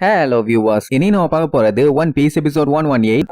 Hello viewers இனி நம்ம பார்க்க போறது one piece episode one one eight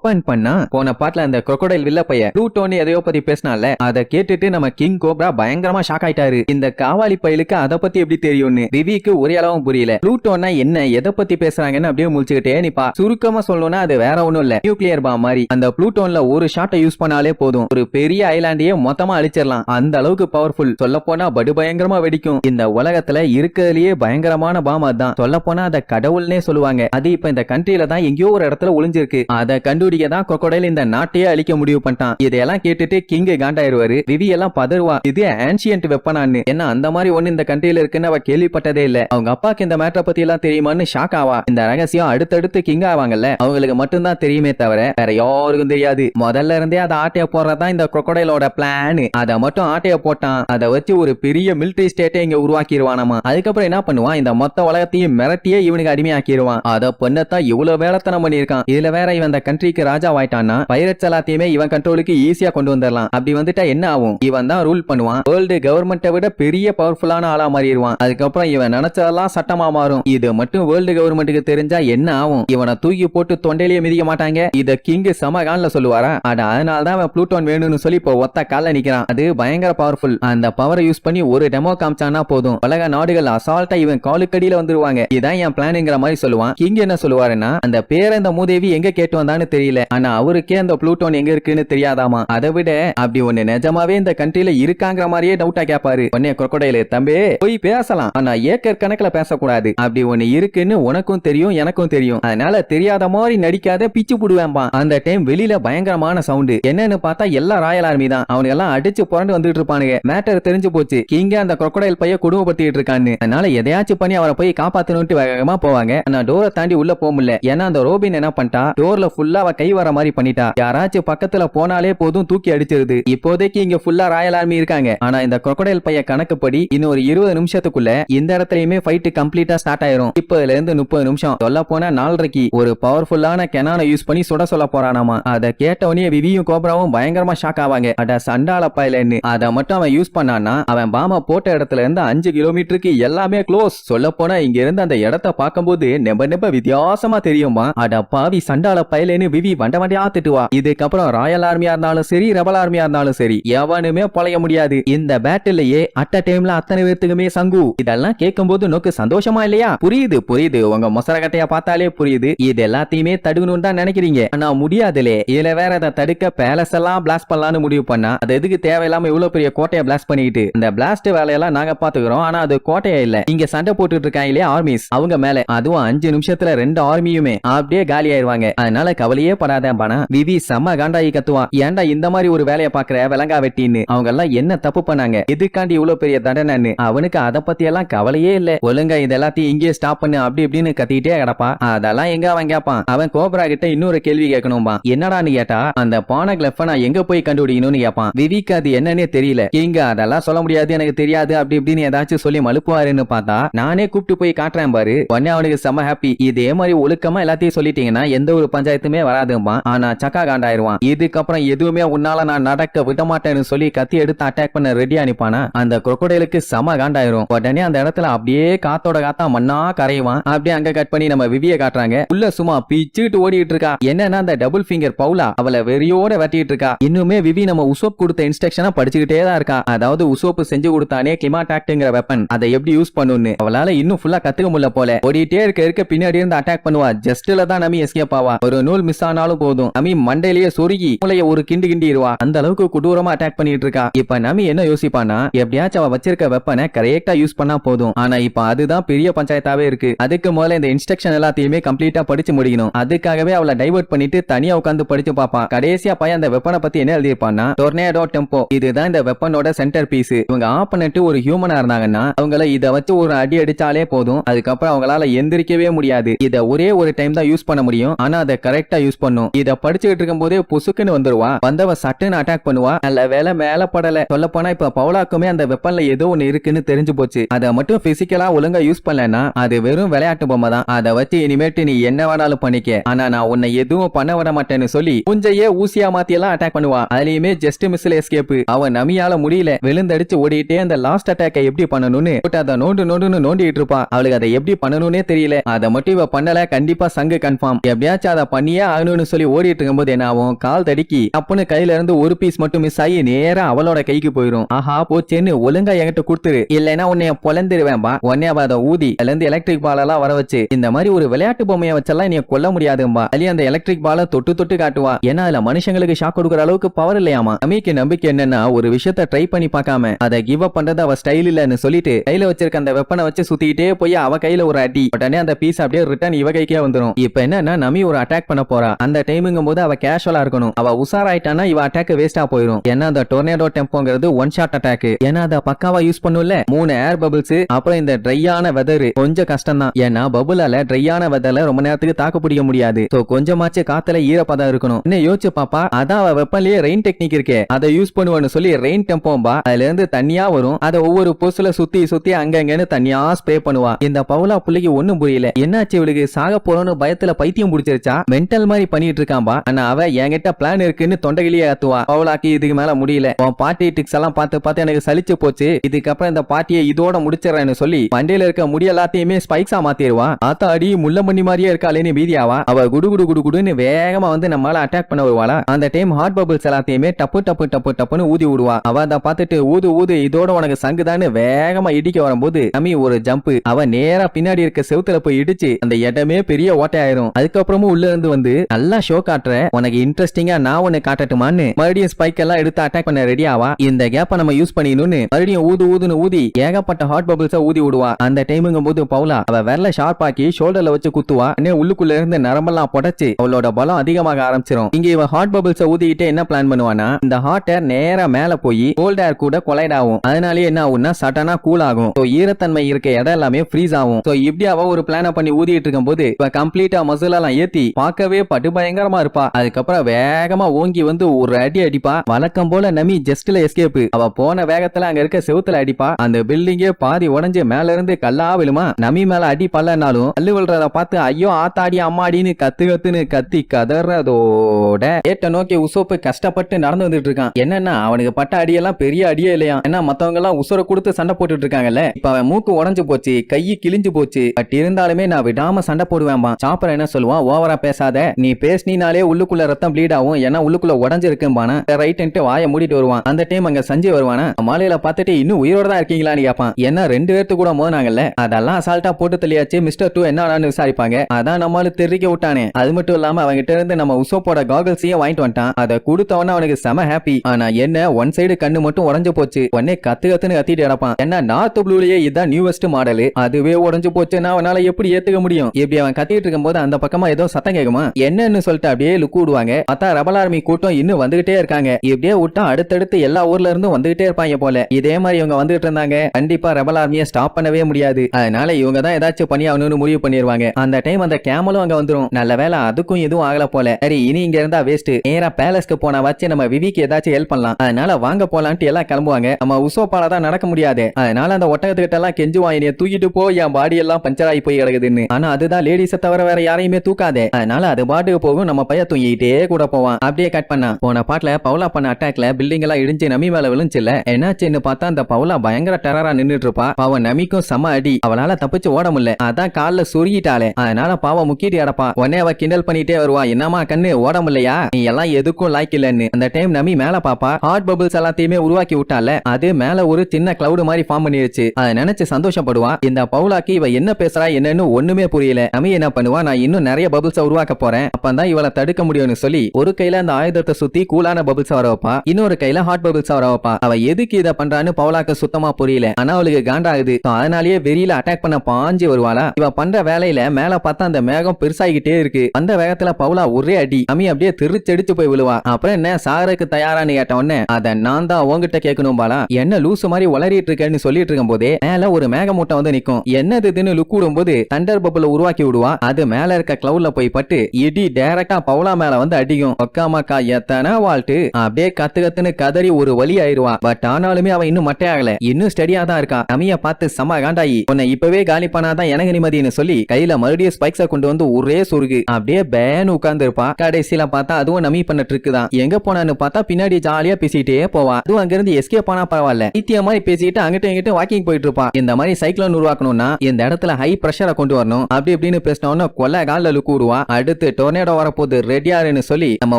open பண்ணா போன பாட்டுல அந்த crocodile வில்ல பைய ப்ளூட்டோன்னு எதையோ பத்தி பேசினால அதை கேட்டுட்டு நம்ம கிங் கோப்ரா பயங்கரமா ஷாக் ஆயிட்டாரு. இந்த காவாலி பயலுக்கு அதை பத்தி எப்படி தெரியும்னு ரிவிக்கு ஒரே அளவும் புரியல. ப்ளூட்டோனா என்ன எதை பத்தி பேசுறாங்கன்னு அப்படியே முழிச்சுக்கிட்டே நிப்பா. சுருக்கமா சொல்லணும்னா அது வேற ஒண்ணும் இல்ல. நியூக்ளியர் பா மாதிரி. அந்த ப்ளூட்டோன்ல ஒரு ஷாட்டை யூஸ் பண்ணாலே போதும். ஒரு பெரிய ஐலாண்டையே மொத்தமா அழிச்சிடலாம். அந்த அளவுக்கு பவர்ஃபுல் சொல்ல போனா படு பயங்கரமா வெடிக்கும். இந்த உலகத்துல இருக்கிறதுலயே பயங்கரமான பாம் தான் சொல்ல போனா அதை கடவுள்னே சொல்லுவாங்க. அது இப்ப இந்த கண்ட்ரில தான் எங்கேயோ ஒரு இடத்துல ஒளிஞ்சிருக்கு. அதை கண்டு கண்டுபிடிக்க தான் crocodile இந்த நாட்டையே அழிக்க முடிவு பண்ணிட்டான். இதையெல்லாம் கேட்டுட்டு கிங் காண்டாயிருவாரு. விவி எல்லாம் பதறுவா. இது ஆன்சியன்ட் வெப்பனான்னு என்ன அந்த மாதிரி ஒண்ணு இந்த கண்ட்ரியில இருக்குன்னு அவ கேள்விப்பட்டதே இல்ல. அவங்க அப்பாக்கு இந்த மேட்டரை பத்தி எல்லாம் தெரியுமான்னு ஷாக் ஆவா. இந்த ரகசியம் அடுத்தடுத்து கிங் ஆவாங்கல்ல. அவங்களுக்கு மட்டும்தான் தெரியுமே தவிர வேற யாருக்கும் தெரியாது. முதல்ல இருந்தே அதை ஆட்டைய போடுறதுதான் இந்த crocodileஓட பிளான் அதை மட்டும் ஆட்டைய போட்டான். அதை வச்சு ஒரு பெரிய மிலிட்டரி ஸ்டேட்டை இங்க உருவாக்கிடுவானாமா அதுக்கப்புறம் என்ன பண்ணுவான்? இந்த மொத்த உலகத்தையும் மிரட்டியே இவனுக்கு அடிமையாக்கிடுவான் அதை பண்ணத்தான் இவ்வளவு வேலைத்தனம் பண்ணியிருக்கான். இதுல வேற இவன் இந்த கண்ட்ரி ராஜா ஆயிட்டான்னா பைரட்ஸ் எல்லாத்தையுமே இவன் கண்ட்ரோலுக்கு ஈஸியா கொண்டு வந்துடலாம். அப்படி வந்துட்டா என்ன ஆகும்? இவன் தான் ரூல் பண்ணுவான். வேர்ல்டு கவர்மெண்ட்டை விட பெரிய பவர்ஃபுல்லான ஆளா மாறிடுவான். அதுக்கப்புறம் இவன் நினைச்சதெல்லாம் சட்டமா மாறும். இது மட்டும் வேர்ல்டு கவர்மெண்ட்டுக்கு தெரிஞ்சா என்ன ஆகும்? இவனை தூக்கி போட்டு தொண்டையிலேயே மிதிக்க மாட்டாங்க. இத கிங் சம சொல்லுவாரா? அட அதனால தான் அவன் ப்ளூட்டோன் வேணும்னு சொல்லி இப்போ ஒத்த கால நிக்கிறான். அது பயங்கர பவர்ஃபுல் அந்த பவரை யூஸ் பண்ணி ஒரு டெமோ காமிச்சானா போதும். உலக நாடுகள் அசால்ட்டா இவன் காலுக்கடியில வந்துருவாங்க. இதான் என் பிளானுங்கிற மாதிரி சொல்லுவான். கிங் என்ன சொல்லுவாருன்னா அந்த பேரை இந்த மூதேவி எங்க கேட்டு வந்தான்னு தெரியல. ஆனா அவருக்கே அந்த ப்ளூட்டோன் எங்க இருக்குன்னு தெரியாதாமா? அதை விட அப்படி ஒண்ணு நிஜமாவே இந்த கண்ட்ரில இருக்காங்கிற மாதிரியே டவுட்டா கேப்பாரு. உடனே குரக்கடையில தம்பி போய் பேசலாம். ஆனா ஏக்கர் கணக்குல பேசக்கூடாது. அப்படி ஒண்ணு இருக்குன்னு உனக்கும் தெரியும் எனக்கும் தெரியும். அதனால தெரியாத மாதிரி நடிக்காத பிச்சு புடுவேன்பா அந்த டைம் வெளியில பயங்கரமான சவுண்டு என்னன்னு பார்த்தா எல்லாம் ராயல் ஆர்மி தான். அவனுக்கு எல்லாம் அடிச்சு புரண்டு வந்துட்டு இருப்பானுங்க. மேட்டர் தெரிஞ்சு போச்சு. கிங்க அந்த குரக்கடையில் பைய குடும்பப்படுத்திட்டு இருக்கான்னு. அதனால எதையாச்சும் பண்ணி அவரை போய் காப்பாத்தணும்ட்டு வேகமா போவாங்க. ஆனா டோரை தாண்டி உள்ள போக முடியல. ஏன்னா அந்த ரோபின் என்ன பண்ணிட்டா டோர்ல ஃபுல்லா அவ கை வர மாதிரி பண்ணிட்டா. யாராச்சும் பக்கத்துல போனாலே போதும் தூக்கி அடிச்சிருது. இப்போதைக்கு இங்க ஃபுல்லா ராயல் ஆர்மி இருக்காங்க. ஆனா இந்த crocodile பைய கணக்குப்படி இன்னொரு இருபது நிமிஷத்துக்குள்ள இந்த இடத்துலயுமே ஃபைட் கம்ப்ளீட்டா ஸ்டார்ட் ஆயிரும். இப்பதுல இருந்து முப்பது நிமிஷம். சொல்ல போனா நாலரைக்கு ஒரு பவர்ஃபுல்லான கெனான யூஸ் பண்ணி சுட சொல்ல போறானாமா. அதை கேட்டவனே விவியும் கோப்ராவும் பயங்கரமா ஷாக் ஆவாங்க. அட சண்டால பயலன்னு. அதை மட்டும் அவன் யூஸ் பண்ணான்னா அவன் பாம போட்ட இடத்துல இருந்து அஞ்சு கிலோமீட்டருக்கு எல்லாமே க்ளோஸ் சொல்ல போனா இங்க இருந்து அந்த இடத்த பார்க்கும்போது நெம்ப நெம்ப வித்தியாசமா தெரியுமா அட பாவி சண்டால பயிலன்னு விவி வண்ட வண்டியா திட்டுவா. இதுக்கப்புறம் ராயல் ஆர்மியா இருந்தாலும் சரி ரெபல் ஆர்மியா இருந்தாலும் சரி எவனுமே பொழைய முடியாது. இந்த பேட்டிலேயே அட்ட டைம்ல அத்தனை பேர்த்துக்குமே சங்கு. இதெல்லாம் கேட்கும்போது நோக்கு சந்தோஷமா இல்லையா? புரியுது புரியுது. உங்க முசரகட்டைய பார்த்தாலே புரியுது. இது எல்லாத்தையுமே தடுக்கணும்னு தான் நினைக்கிறீங்க. ஆனா முடியாதுலே. இதுல வேற அதை தடுக்க பேலஸ் எல்லாம் பிளாஸ்ட் பண்ணலாம்னு முடிவு பண்ணா அது எதுக்கு தேவையில்லாம இவ்வளவு பெரிய கோட்டையை பிளாஸ்ட் பண்ணிக்கிட்டு? இந்த பிளாஸ்ட் வேலையெல்லாம் நாங்க பாத்துக்கிறோம் ஆனா அது கோட்டையே இல்ல. இங்க சண்டை போட்டுட்டு இருக்காங்க இல்லையா ஆர்மிஸ் அவங்க மேல. அதுவும் அஞ்சு நிமிஷத்துல ரெண்டு ஆர்மியுமே அப்படியே காலி ஆயிருவாங்க அதனால கவலையே படாத பணா விவி செம்ம காண்டாயி கத்துவான் ஏன்டா இந்த மாதிரி ஒரு வேலையை பாக்குற விலங்கா வெட்டின்னு? அவங்க எல்லாம் என்ன தப்பு பண்ணாங்க? எதுக்காண்டி இவ்வளவு பெரிய தண்டனைன்னு? அவனுக்கு அதை பத்தி எல்லாம் கவலையே இல்ல. ஒழுங்கா இது எல்லாத்தையும் இங்கேயே ஸ்டாப் பண்ணு அப்படி இப்படின்னு கத்திட்டே கிடப்பான் அதெல்லாம் எங்க அவன் கேட்பான் அவன் கோப்ரா கிட்ட இன்னொரு கேள்வி கேட்கணும்பா என்னடான்னு கேட்டா? அந்த பானை கிளப்ப நான் எங்க போய் கண்டுபிடிக்கணும்னு கேட்பான் விவிக்கு அது என்னன்னே தெரியல. இங்க அதெல்லாம் சொல்ல முடியாது எனக்கு தெரியாது அப்படி இப்படின்னு ஏதாச்சும் சொல்லி மழுப்புவாருன்னு பார்த்தா நானே கூப்பிட்டு போய் காட்டுறேன் பாரு. உடனே அவனுக்கு செம்ம ஹாப்பி இதே மாதிரி ஒழுக்கமா எல்லாத்தையும் சொல்லிட்டீங்கன்னா எந்த ஒரு பஞ்சாயத்துமே வராதுமா ஆனா சக்கா காண்டாயிருவான். இதுக்கப்புறம் எதுவுமே உன்னால நான் நடக்க விட மாட்டேன்னு சொல்லி கத்தி எடுத்து அட்டாக் பண்ண ரெடி அனுப்பானா அந்த குரொக்கடைலுக்கு செம காண்டாயிரும். உடனே அந்த இடத்துல அப்படியே காத்தோட காத்தா மண்ணா கரையுவான். அப்படியே அங்க கட் பண்ணி நம்ம விவிய காட்டுறாங்க. உள்ள சும்மா பிச்சுட்டு ஓடிட்டு இருக்கா. என்னன்னா அந்த டபுள் ஃபிங்கர் பவுலா அவளை வெறியோட வெட்டிட்டு இருக்கா. இன்னுமே விவி நம்ம உசோப் கொடுத்த இன்ஸ்ட்ரக்ஷனா படிச்சுக்கிட்டே தான் இருக்கா. அதாவது உசோப்பு செஞ்சு கொடுத்தானே கிளிமாடாக்ட்ங்கிற வெப்பன் அதை எப்படி யூஸ் பண்ணுன்னு. அவளால இன்னும் ஃபுல்லா கத்துக்க முடியல போல. ஓடிட்டே இருக்க இருக்க பின்னாடி இருந்து அட்டாக் பண்ணுவா. ஜஸ்ட்ல தான் நம்ம எஸ்கேப் ஆவா. ஒரு நூல் மிஸ் ஆனாலும் போதும். நமி மண்டையிலேயே சொருகி மூளைய ஒரு கிண்டு கிண்டிடுவா. அந்த அளவுக்கு கொடூரமா அட்டாக் பண்ணிட்டு இருக்கா இப்ப நமி என்ன யோசிப்பானா எப்படியாச்சும் அவ வச்சிருக்க வெப்பனை கரெக்டா யூஸ் பண்ணா போதும். ஆனா இப்ப அதுதான் பெரிய பஞ்சாயத்தாவே இருக்கு. அதுக்கு முதல்ல இந்த இன்ஸ்ட்ரக்ஷன் எல்லாத்தையுமே கம்ப்ளீட்டா படிச்சு முடிக்கணும். அதுக்காகவே அவளை டைவர்ட் பண்ணிட்டு தனியா உட்காந்து படிச்சு பாப்பா கடைசியா பையன் அந்த வெப்பனை பத்தி என்ன எழுதியிருப்பான்னா டொர்னேடோ டெம்போ இதுதான் இந்த வெப்பனோட சென்டர் பீஸ் இவங்க ஆப்பனட்டு ஒரு ஹியூமனா இருந்தாங்கன்னா அவங்கள இத வச்சு ஒரு அடி அடிச்சாலே போதும். அதுக்கப்புறம் அவங்களால எந்திரிக்கவே முடியாது. இத ஒரே ஒரு டைம் தான் யூஸ் பண்ண முடியும். ஆனா அதை கரெக்டா யூஸ் பண்ணும். இத படிச்சுக்கிட்டு இருக்கும் போதே புசுக்குன்னு வந்துருவான். வந்தவ சட்டுன்னு அட்டாக் பண்ணுவான். நல்ல வேலை மேல படல. சொல்ல போனா இப்ப பவுலாக்குமே அந்த வெப்பன்ல ஏதோ ஒண்ணு இருக்குன்னு தெரிஞ்சு போச்சு. அதை மட்டும் பிசிக்கலா ஒழுங்கா யூஸ் பண்ணலன்னா அது வெறும் விளையாட்டு பொம்மை தான். அதை வச்சு இனிமேட்டு நீ என்ன வேணாலும் பண்ணிக்க. ஆனா நான் உன்னை எதுவும் பண்ண விட மாட்டேன்னு சொல்லி புஞ்சையே ஊசியா மாத்தி எல்லாம் அட்டாக் பண்ணுவான். அதுலயுமே ஜஸ்ட் மிஸ்ல எஸ்கேப் அவன் நமியால முடியல. விழுந்தடிச்சு ஓடிட்டே அந்த லாஸ்ட் அட்டாக்கை எப்படி பண்ணணும்னு அதை நோண்டு நோண்டுன்னு நோண்டிட்டு இருப்பான். அவளுக்கு அதை எப்படி பண்ணணும்னே தெரியல. அதை மட்டும் இவ பண்ணல. கண்டிப்பா சங்கு கன்ஃபார்ம் எப்படியாச்சும் அதை பண்ணியே ஆகணும். வேணும்னு சொல்லி ஓடிட்டு இருக்கும்போது என்ன ஆகும்? கால் தடிக்கி அப்பனு கையில இருந்து ஒரு பீஸ் மட்டும் மிஸ் ஆகி நேரா அவளோட கைக்கு போயிடும் ஆஹா போச்சேன்னு ஒழுங்கா என்கிட்ட கொடுத்துரு. இல்லைன்னா உன்னைய பொலந்துருவேன் பா. அவ அதை ஊதி அதுல இருந்து எலக்ட்ரிக் பால் எல்லாம் வர வச்சு இந்த மாதிரி ஒரு விளையாட்டு பொம்மையை வச்செல்லாம் நீ கொல்ல முடியாதும்பா. அதுலயும் அந்த எலக்ட்ரிக் பால தொட்டு தொட்டு காட்டுவா. ஏன்னா அதுல மனுஷங்களுக்கு ஷாக் கொடுக்குற அளவுக்கு பவர் இல்லையாமா? அமிக்கு நம்பிக்கை என்னன்னா ஒரு விஷயத்த ட்ரை பண்ணி பார்க்காம அதை கிவ் அப் பண்றது அவ ஸ்டைல் இல்லன்னு சொல்லிட்டு கையில வச்சிருக்க அந்த வெப்பனை வச்சு சுத்திக்கிட்டே போய் அவ கையில ஒரு அடி உடனே அந்த பீஸ் அப்படியே ரிட்டர்ன் இவ கைக்கே வந்துரும். இப்ப என்னன்னா நமி ஒரு அட்டாக் பண்ண போறா. அந்த டைமுங்கும் போது அவ கேஷுவலா இருக்கணும். அவ உசாராயிட்டானா இவ அட்டாக் வேஸ்டா போயிடும் ஏன்னா அந்த டொர்னேடோ டெம்போங்கிறது ஒன் ஷாட் அட்டாக் ஏன்னா அதை பக்காவா யூஸ் பண்ணும்ல? மூணு ஏர் பபிள்ஸ் அப்புறம் இந்த ட்ரையான வெதர் கொஞ்சம் கஷ்டம் தான் ஏன்னா பபுளால ட்ரையான வெதர்ல ரொம்ப நேரத்துக்கு தாக்கு பிடிக்க முடியாது. சோ கொஞ்சமாச்சு காத்துல ஈரப்பதம் இருக்கணும். என்ன யோசிச்சு பாப்பா அதான் அவ வெப்பன்லயே ரெயின் டெக்னிக் இருக்கே. அதை யூஸ் பண்ணுவான்னு சொல்லி ரெயின் டெம்போம்பா அதுல இருந்து தண்ணியா வரும். அதை ஒவ்வொரு பொசுல சுத்தி சுத்தி அங்கங்கன்னு தனியா ஸ்ப்ரே பண்ணுவா. இந்த பவுலா புள்ளிக்கு ஒண்ணும் புரியல. என்னாச்சு இவளுக்கு? சாக போறோம்னு பயத்துல பைத்தியம் பிடிச்சிருச்சா? மென்டல் மாதிரி பண்ணிட்டு இருக்காம்பா ஆனா அவ என்கிட்ட பிளான் இருக்குன்னு தொண்டையிலேயே ஆத்துவா பவுலாக்கு இதுக்கு மேல முடியல. உன் பார்ட்டி டிக்ஸ் எல்லாம் பார்த்து பார்த்து எனக்கு சலிச்சு போச்சு. இதுக்கப்புறம் இந்த பார்ட்டியை இதோட முடிச்சிடறேன்னு சொல்லி வண்டியில இருக்க முடி எல்லாத்தையுமே ஸ்பைக்ஸா மாத்திடுவா. ஆத்தா அடி முள்ள மண்ணி மாதிரியே இருக்காளேன்னு பீதியாவா? அவ குடு குடு குடு குடுன்னு வேகமா வந்து நம்மளால அட்டாக் பண்ண வருவாளா? அந்த டைம் ஹாட் பபிள்ஸ் எல்லாத்தையுமே டப்பு டப்பு டப்பு டப்புன்னு ஊதி விடுவா. அவ அதை பார்த்துட்டு ஊது ஊது இதோட உனக்கு சங்குதான்னு வேகமா இடிக்க வரும்போது நமி ஒரு ஜம்ப் அவ நேரா பின்னாடி இருக்க செவுத்துல போய் இடிச்சு அந்த இடமே பெரிய ஓட்டை ஆயிரும் அதுக்கப்புறமும் உள்ள இருந்து வந்து நல்லா ஷோ காட்டுற. உனக்கு இன்ட்ரெஸ்டிங்கா நான் உன்னை காட்டட்டுமான்னு மறுபடியும் ஸ்பைக் எல்லாம் எடுத்து அட்டாக் பண்ண ரெடி ஆவா? இந்த கேப்ப நம்ம யூஸ் பண்ணிக்கணும்னு மறுபடியும் ஊது ஊதுன்னு ஊதி ஏகப்பட்ட ஹாட் பபிள்ஸ் ஊதி விடுவா. அந்த டைமுங்கும் போது பவுலா அவ விரல ஷார்ப் ஆக்கி ஷோல்டர்ல வச்சு குத்துவா. உடனே உள்ளுக்குள்ள இருந்து நரம்பெல்லாம் புடைச்சு அவளோட பலம் அதிகமாக ஆரம்பிச்சிரும். இங்க இவ ஹாட் பபிள்ஸ் ஊதிக்கிட்டே என்ன பிளான் பண்ணுவானா இந்த ஹாட் ஏர் நேரா மேல போய் கோல்ட் ஏர் கூட கொலைட் ஆகும். அதனாலே என்ன ஆகும்னா சட்டனா கூல் ஆகும். சோ ஈரத்தன்மை இருக்க இடம் எல்லாமே ஃப்ரீஸ் ஆகும். சோ இப்படி அவ ஒரு பிளான பண்ணி ஊதிட்டு இருக்கும் போது இப்ப கம்ப்ளீட்டா மசில் எல்லாம் ஏத்தி பார்க்கவே படு பயங்கரமா இருப்பா. அதுக்கப்புறம் வேகமா ஓங்கி வந்து ஒரு அடி அடிப்பா. வழக்கம் போல நமி ஜஸ்ட்ல எஸ்கேப் அவ போன வேகத்துல அங்க இருக்க செவுத்துல அடிப்பா. அந்த பில்டிங்கே பாதி உடஞ்சு மேல இருந்து கல்லா விழுமா. நமி மேல அடி பல்லனாலும் கல்லு விழுறத பார்த்து ஐயோ ஆத்தாடி அம்மாடின்னு கத்து கத்துன்னு கத்தி கதறதோட ஏட்ட நோக்கி உசோப்பு கஷ்டப்பட்டு நடந்து வந்துட்டு இருக்கான். என்னன்னா அவனுக்கு பட்ட அடியெல்லாம் பெரிய அடியே இல்லையா? ஏன்னா மத்தவங்க எல்லாம் உசுர கொடுத்து சண்டை போட்டுட்டு இருக்காங்கல்ல? இப்ப அவன் மூக்கு உடஞ்சு போச்சு கை கிழிஞ்சு போச்சு. பட் இருந்தாலுமே நான் விடாம சண்டை போடுவேன் சாப்பிட என்ன சொல்லுவான். ஓவரா பேசாத. நீ நீ பேசினாலே உள்ளுக்குள்ள ரத்தம் ப்ளீட் ஆகும். ஏன்னா உள்ளுக்குள்ள உடஞ்சிருக்கும்பானா. ரைட்டு வாய மூடிட்டு வருவான். அந்த டைம் அங்க சஞ்சய் வருவானா. மாலையில பார்த்துட்டு இன்னும் உயிரோட தான் இருக்கீங்களான்னு கேட்பான் ஏன்னா ரெண்டு பேர்த்து கூட மோதினாங்கல்ல. அதெல்லாம் அசால்ட்டா போட்டு தெளியாச்சு மிஸ்டர் டூ என்ன ஆனான்னு விசாரிப்பாங்க. அதான் நம்மளும் தெரிவிக்க விட்டானே. அது மட்டும் இல்லாம அவங்கிட்ட இருந்து நம்ம உசோப்போட காகல்ஸையும் வாங்கிட்டு வந்துட்டான். அதை கொடுத்தவன அவனுக்கு செம ஹாப்பி ஆனா என்ன ஒன் சைடு கண்ணு மட்டும் உடஞ்சு போச்சு. உடனே கத்து கத்துன்னு கத்திட்டு கிடப்பான். ஏன்னா நார்த் ப்ளூலயே இதுதான் நியூவஸ்ட் மாடல் அதுவே உடஞ்சு போச்சுன்னா அவனால எப்படி ஏத்துக்க முடியும்? இப்படி அவன் கத்திட்டு இருக்கும்போது அந்த பக்கமா ஏதோ சத்தம் கேக்குமா? என்னன்னு சொல்லிட்டு அப்படியே லுக்கு விடுவாங்க. பார்த்தா ரபல் ஆர்மி கூட்டம் இன்னும் வந்துகிட்டே இருக்காங்க. இப்படியே விட்டா அடுத்தடுத்து எல்லா ஊர்ல இருந்தும் வந்துகிட்டே இருப்பாங்க போல. இதே மாதிரி இவங்க வந்துகிட்டு இருந்தாங்க. கண்டிப்பா ரபல் ஆர்மியை ஸ்டாப் பண்ணவே முடியாது. அதனால இவங்க தான் ஏதாச்சும் பண்ணி ஆகணும்னு முடிவு பண்ணிடுவாங்க அந்த டைம் அந்த கேமலும் அங்க வந்துரும். நல்ல வேலை அதுக்கும் எதுவும் ஆகல போல. சரி இனி இங்க இருந்தா வேஸ்ட் நேரா பேலஸ்க்கு போனா வச்சு நம்ம விவிக்கு ஏதாச்சும் ஹெல்ப் பண்ணலாம். அதனால வாங்க போலான்ட்டு எல்லாம் கிளம்புவாங்க. நம்ம உசோப்பால தான் நடக்க முடியாது. அதனால அந்த ஒட்டகத்துக்கிட்ட எல்லாம் கெஞ்சுவான் என்னைய தூக்கிட்டு போ என் பாடி எல்லாம் பஞ்சர் ஆகி போய் கிடக்குதுன்னு. ஆனா அதுதான் லேடிஸை தவிர வேற யாரையுமே தூக்காதே. அதனால அது பாட்டு பாட்டுக்கு போகும் நம்ம பைய தூங்கிட்டே கூட போவான். அப்படியே கட் பண்ணா. போன பாட்டுல பவுலா பண்ண அட்டாக்ல பில்டிங் எல்லாம் இடிஞ்சு நமி மேல விழுந்துச்சுல என்னாச்சுன்னு பார்த்தா அந்த பவுலா பயங்கர டெரரா நின்னுட்டு இருப்பா. அவன் நமிக்கும் செம அடி. அவளால தப்பிச்சு ஓட முடியல. அதான் கால்ல சுருகிட்டாளே அதனால பாவம் முக்கிட்டு அடப்பா உடனே அவ கிண்டல் பண்ணிட்டே வருவா. என்னமா கண்ணு ஓட முடியலையா? நீ எல்லாம் எதுக்கும் லாய்க்கு இல்லன்னு. அந்த டைம் நமி மேல பாப்பா. ஹாட் பபிள்ஸ் எல்லாத்தையுமே உருவாக்கி விட்டால அது மேல ஒரு சின்ன கிளவுடு மாதிரி ஃபார்ம் பண்ணிருச்சு. அதை நினைச்சு சந்தோஷப்படுவா. இந்த பவுலாக்கு இவ என்ன பேசுறா என்னன்னு ஒண்ணுமே புரியல. நமி என்ன பண்ணுவா? நான் இன்னும் நிறைய பபிள்ஸ் உருவாக்க போறேன். அப்பதான் இவளை தடுக்க முடியும்னு சொல்லி ஒரு கையில அந்த ஆயுதத்தை சுத்தி கூலான பபிள்ஸ் வர வைப்பான் இன்னொரு கையில ஹாட் பபிள்ஸ் வர வைப்பான் அவ எதுக்கு இத பண்றான்னு பவுலாக்கு சுத்தமா புரியல. ஆனா அவளுக்கு காண்டாகுது. So, அதனாலேயே வெறியில அட்டாக் பண்ண பாஞ்சு வருவாளா? இவ பண்ற வேலையில மேல பார்த்தா அந்த மேகம் பெருசாகிட்டே இருக்கு. அந்த வேகத்துல பவுலா ஒரே அடி. அமி அப்படியே திருச்செடிச்சு போய் விழுவா. அப்புறம் என்ன சாருக்கு தயாரான்னு கேட்ட உடனே அத நான் தான் உங்ககிட்ட கேட்கணும் பாலா. என்ன லூசு மாதிரி வளரிட்டு இருக்கேன்னு சொல்லிட்டு இருக்கும் போதே மேல ஒரு மேகமூட்டம் வந்து நிக்கும். என்னது இதுன்னு லுக் விடும்போது தண்டர் பப்புல உருவாக்கி விடுவா. அது மேல இருக்க கிளவுட்ல போய் பட்டு இடி டைரக்டா பவுலா மேல வந்து அடிக்கும். ஒக்காமாக்கா எத்தனை வால்ட்டு? அப்படியே கத்து கத்துன்னு கதறி ஒரு வழி ஆயிருவா. பட் ஆனாலுமே அவன் இன்னும் மட்டையாகல. இன்னும் ஸ்டடியா தான் இருக்கா. கமிய பார்த்து செம்ம காண்டாயி. உன்னை இப்பவே காலி பண்ணாதான் எனக்கு நிம்மதினு சொல்லி கையில மறுபடியும் ஸ்பைக்ஸ கொண்டு வந்து ஒரே சொருகு. அப்படியே பேன் உட்கார்ந்து இருப்பா கடைசியில பார்த்தா அதுவும் நமி பண்ண ட்ரிக்கு தான் எங்க போனான்னு பார்த்தா பின்னாடி ஜாலியா பேசிட்டே போவா. அதுவும் அங்கிருந்து எஸ்கேப் ஆனா பரவாயில்ல. நித்திய மாதிரி பேசிட்டு அங்கிட்ட இங்கிட்ட வாக்கிங் போயிட்டு இருப்பான் இந்த மாதிரி சைக்ளோன் உருவாக்கணும்னா இந்த இடத்துல ஹை பிரஷரை கொண்டு வரணும். அப்படி இப்படின்னு பேசினோம்னா கொல்ல காலில் லுக்கு விடுவா. அடுத்து டொர்னேடோ வரப்போகுது. ரெடியாருன்னு சொல்லி நம்ம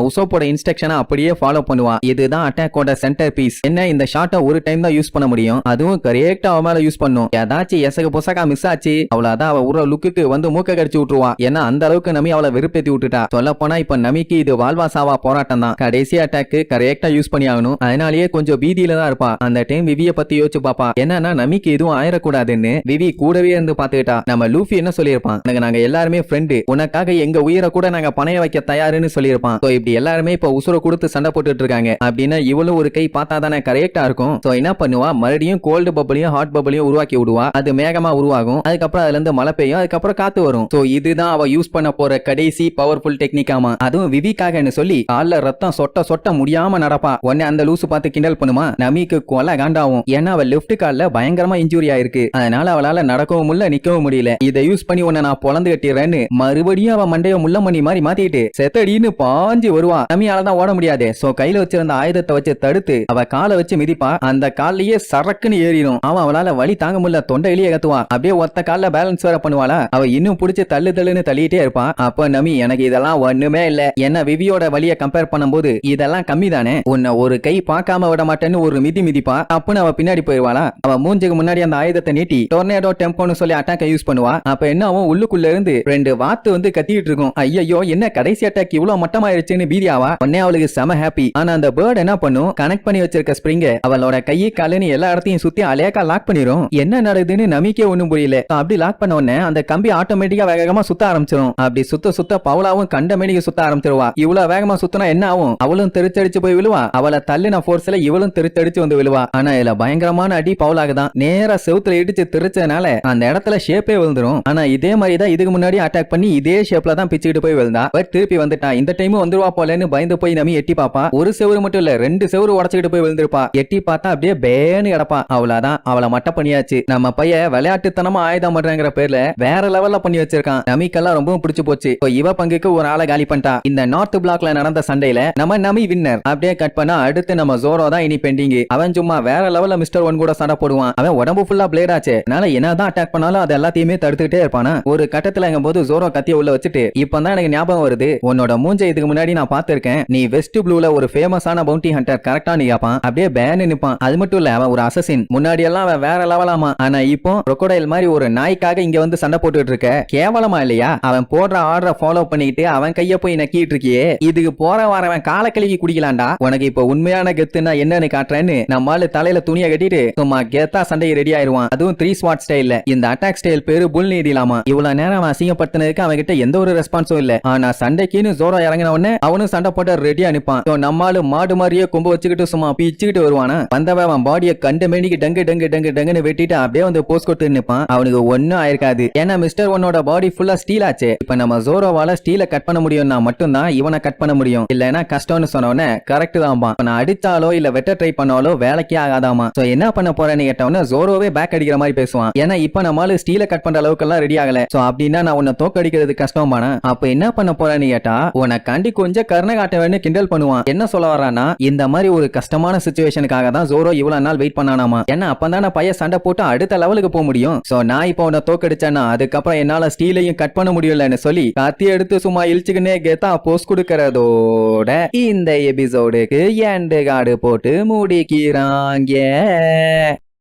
உசோப்போட இன்ஸ்ட்ரக்ஷனை அப்படியே ஃபாலோ பண்ணுவான். இதுதான் அட்டாக்கோட சென்டர் பீஸ் என்ன இந்த ஷாட்டை ஒரு டைம் தான் யூஸ் பண்ண முடியும்? அதுவும் கரெக்டா அவ மேல யூஸ் பண்ணும். ஏதாச்சும் எசக பொசகா மிஸ் ஆச்சு அவ்வளவுதான் அவ உற லுக்குக்கு வந்து மூக்க கடிச்சு விட்டுருவான். ஏன்னா அந்த அளவுக்கு நமி அவளை வெறுப்பேத்தி விட்டுட்டா. சொல்ல போனா இப்ப நமிக்கு இது வாழ்வா சாவா போராட்டம் தான். கடைசி அட்டாக்கு கரெக்டா யூஸ் பண்ணி ஆகணும் அதனாலேயே கொஞ்சம் பீதியில தான் இருப்பா. அந்த டைம் விவிய பத்தி யோசிச்சு பாப்பா. என்னன்னா நமிக்கு எதுவும் ஆயிடக்கூடாதுன்னு விவி கூடவே இருந்து பாத்துக்கிட்டா நம்ம லூஃபி என்ன சொல்லியிருப்பான்? நாங்க எல்லாருமே ஃப்ரெண்டு உனக்காக எங்க உயிரை கூட நாங்க பணைய வைக்க தயாருன்னு சொல்லியிருப்பான். ஸோ இப்படி எல்லாருமே இப்போ உசுர கொடுத்து சண்டை போட்டுட்டு இருக்காங்க. அப்படின்னா இவளும் ஒரு கை பார்த்தா தானே கரெக்டா இருக்கும். ஸோ என்ன பண்ணுவா? மறுபடியும் கோல்டு பப்பிளையும் ஹாட் பப்பிளையும் உருவாக்கி விடுவா. அது மேகமா உருவாகும். அதுக்கப்புறம் அதுல இருந்து மழை பெய்யும். அதுக்கப்புறம் காத்து வரும். ஸோ இதுதான் அவ யூஸ் பண்ண போற கடைசி பவர்ஃபுல் டெக்னிக்காமா அதுவும் விவிக்காகன்னு சொல்லி கால்ல ரத்தம் சொட்ட சொட்ட முடியாம நடப்பா. உடனே அந்த லூசு பார்த்து கிண்டல் பண்ணுமா? நமிக்கு கொலை காண்டாவும். ஏன்னா அவள் லெஃப்ட் கால்ல பயங்கரமா இன்ஜுரி ஆயிருக்கு. அதனால அவளால நடக்கவும் முடியல நிக்கவும் முடியல. இதை யூஸ் பண்ணி உன்னை நான் பொழந்து கட்டிடுறேன்னு மறுபடியும் அவ மண்டைய முள்ள மணி மாதிரி மாத்திட்டு செத்தடின்னு பாஞ்சு வருவா. தம்மியால தான் ஓட முடியாது. சோ கையில வச்சிருந்த ஆயுதத்தை வச்சு தடுத்து அவ காலை வச்சு மிதிப்பா. அந்த கால்லயே சரக்குன்னு ஏறிடும். அவன் அவளால வழி தாங்க முடியல. தொண்டையிலேயே கத்துவான் அப்படியே ஒத்த கால பேலன்ஸ் வேற பண்ணுவாளா? அவ இன்னும் புடிச்சு தள்ளு தள்ளுன்னு தள்ளிட்டே இருப்பா. அப்ப நமி எனக்கு இதெல்லாம் ஒண்ணுமே இல்ல. என்ன விவியோட வழிய கம்பேர் பண்ணும்போது இதெல்லாம் கம்மி தானே உன்னை ஒரு கை பார்க்காம விட மாட்டேன்னு ஒரு மிதி மிதிப்பா. அப்புன்னு அவ பின்னாடி போயிருவாளா? அவ மூஞ்சுக்கு முன்னாடி அந்த ஆயுதத்தை நீட்டி டொர்னேடோ டெம்போன்னு சொல்லி அட்டாக்க யூஸ் பண்ணுவா. அப்ப என்ன அவன் உள்ளுக்குள்ள இருந்து ரெண்டு வாத்து வந்து கத்திட்டு இருக்கும். ஐயோ என்ன கடைசி அட்டாக் இவ்வளவு மட்டமாயிருச்சுன்னு பீதியாவா? உடனே அவளுக்கு செம ஹாப்பி ஆனா அந்த பேர்ட் என்ன பண்ணும்? கனெக்ட் பண்ணி வச்சிருக்க ஸ்பிரிங்க அவளோட கையை காலுன்னு எல்லா இடத்தையும் சுத்தி அலையாக்கா லாக் பண்ணிரும். என்ன நடக்குதுன்னு நம்பிக்கை ஒண்ணும் புரியல. அப்படி லாக் பண்ண உடனே அந்த கம்பி ஆட்டோமேட்டிக்கா வேகமா சுத்த ஆரம்பிச்சிடும் அப்படி சுத்த சுத்த பவுலாவும் கண்ட மேனிக்கு சுத்த ஆரம்பிச்சிருவா. இவ்வளவு வேகமா சுத்தினா என்ன ஆகும்? அவளும் தெரிச்சடிச்சு போய் விழுவா. அவளை தள்ளின போர்ஸ்ல இவளும் தெரிச்சடிச்சு வந்து விழுவா. ஆனா இதுல பயங்கரமான அடி பவுலாக தான் நேரா செவுத்துல இடிச்சு தெரிச்சதுனால அந்த இடத்துல ஷேப்பே விழுந்துரும். ஆனா இதே மாதிரி தான் இதுக்கு முன்னாடி அட்டாக் பண்ணி இதே ஷேப்ல தான் பிச்சுக்கிட்டு போய் விழுந்து பட் திருப்பி வந்துட்டான் இந்த டைமும் வந்துருவா போலன்னு பயந்து போய் நம்பி எட்டி பாப்பா. ஒரு செவரு மட்டும் இல்ல ரெண்டு செவரு உடச்சுக்கிட்டு போய் விழுந்திருப்பா. எட்டி பார்த்தா அப்படியே பேனு கிடப்பா. அவ்வளவுதான் அவளை மட்ட பண்ணியாச்சு. நம்ம பைய விளையாட்டுத்தனமா ஆயுதம் பண்றங்கிற பேர்ல வேற லெவல்ல பண்ணி வச்சிருக்கான். நமிக்கெல்லாம் ரொம்பவும் பிடிச்சு போச்சு. இப்போ இவ பங்குக்கு ஒரு ஆளை காலி பண்ணிட்டா. இந்த நார்த் பிளாக்ல நடந்த சண்டையில நம்ம நமி வின்னர் அப்படியே கட் பண்ணா அடுத்து நம்ம ஜோரோ தான் இனி பெண்டிங் அவன் சும்மா வேற லெவல்ல மிஸ்டர் ஒன் கூட சண்டை போடுவான். அவன் உடம்பு ஃபுல்லா பிளேட் ஆச்சு. அதனால என்னதான் அட்டாக் பண்ணாலும் அது எல்லாத்தையுமே தடுத்துக்கிட்டே இருப்பானா? ஒரு கட்டத்துல எங்க போது ஜோரோ கத்திய உள்ள வச்சுட்டு இப்பதான் எனக்கு ஞாபகம் வருது. உன்னோட மூஞ்ச இதுக்கு முன்னாடி நான் பார்த்திருக்கேன். நீ வெஸ்ட் ப்ளூல ஒரு ஃபேமஸான பவுண்டி ஹண்டர் கரெக்டா நீ கேப்பான் அப்படியே பேன் நிப்பான். அது மட்டும் இல்ல அவன் ஒரு அசசின் முன்னாடி எல்லாம் அவன் வேற லெவலாமா ஆனா இப்போ ரொக்கோடைல் மாதிரி ஒரு நாய்க்காக இங்க வந்து சண்டை போட்டுட்டு இருக்க. கேவலமா இல்லையா? அவன் போடுற ஆர்டரை ஃபாலோ பண்ணிட்டு அவன் கைய போய் நக்கிட்டு இருக்கியே. இதுக்கு போற வரவன் கால கழுவி குடிக்கலாம்டா. உனக்கு இப்ப உண்மையான கெத்துனா என்னன்னு காட்டுறேன்னு நம்மால தலையில துணியை கட்டிட்டு சும்மா கெத்தா சண்டையை ரெடி ஆயிருவான். அதுவும் த்ரீ ஸ்வாட் ஸ்டைல்ல இந்த அட்டாக் ஸ்டைல் பேரு புல் நீடிலாமா இவ்வளவு நேரம் அவன் அசிங்கப்படுத்தினதுக்கு அவன் கிட்ட எந்த ஒரு ரெஸ்பான்ஸும் இல்ல. ஆனா சண்டைக்குன்னு ஜோரோ இறங்கின உடனே அவனும் சண்டை போட்டு ரெடியா நிப்பான். நம்மளும் மாடு மாதிரியே கொம்பு வச்சுக்கிட்டு சும்மா பிச்சுக்கிட்டு வருவானா? வந்தவன் அவன் பாடியை கண்டு மேனிக்கு டங்கு டங்கு டங்கு டங்குன்னு வெட்டிட்டு அப்படியே வந்து போஸ்ட் கொடுத்து நிப்பான். அவனுக்கு ஒன்னும் ஆயிருக்காது. ஏன்னா மிஸ்டர் ஒன்னோட பாடி ஃபுல்லா ஸ்டீல் ஆச்சு. இப்ப நம்ம ஜோரோவால ஸ்டீலை கட் பண்ண முடியும்னா மட்டும்தான் இவனை கட் பண்ண முடியும். இல்லைன்னா கஷ்டம்னு சொன்னவன கரெக்ட் தான்பா நான் அடிச்சாலோ இல்ல வெட்ட ட்ரை பண்ணாலோ வேலைக்கே ஆகாதாமா. சோ என்ன பண்ண போறேன்னு கேட்டவன ஜோரோவே பேக் அடிக்கிற மாதிரி பேசுவான். ஏன்னா இப்ப நம்மளால ஸ்டீலை கட் பண்ற அளவுக்கு எல்லாம் ரெடி ஆகல. சோ அப்படின்னா நான் உன்னை தோக்கடிக்கிறது கஷ்டமானா அப்ப என்ன பண்ண போறேன்னு கேட்டா உன்னை கொஞ்சம் கருணை காட்ட வேணும் கிண்டல் பண்ணுவான். என்ன சொல்ல வரானா இந்த மாதிரி ஒரு கஷ்டமான சுச்சுவேஷனுக்காக தான் ஜோரோ இவ்வளவு நாள் வெயிட் பண்ணானாமா? ஏன்னா அப்பதானே பையன் சண்டை போட்டு அடுத்த லெவலுக்கு போக முடியும். சோ நான் இப்போ உன்னை தோக்கடிச்சேன்னா அதுக்கப்புறம் என்னால ஸ்டீலையும் கட் பண்ண முடியலன்னு சொல்லி கத்தி எடுத்து சும்மா இழிச்சுக்கினே கெத்தா போஸ்ட் கொடுக்கறதோட இந்த எபிசோடுக்கு எண்டு கார்டு போட்டு முடிக்கிறாங்க.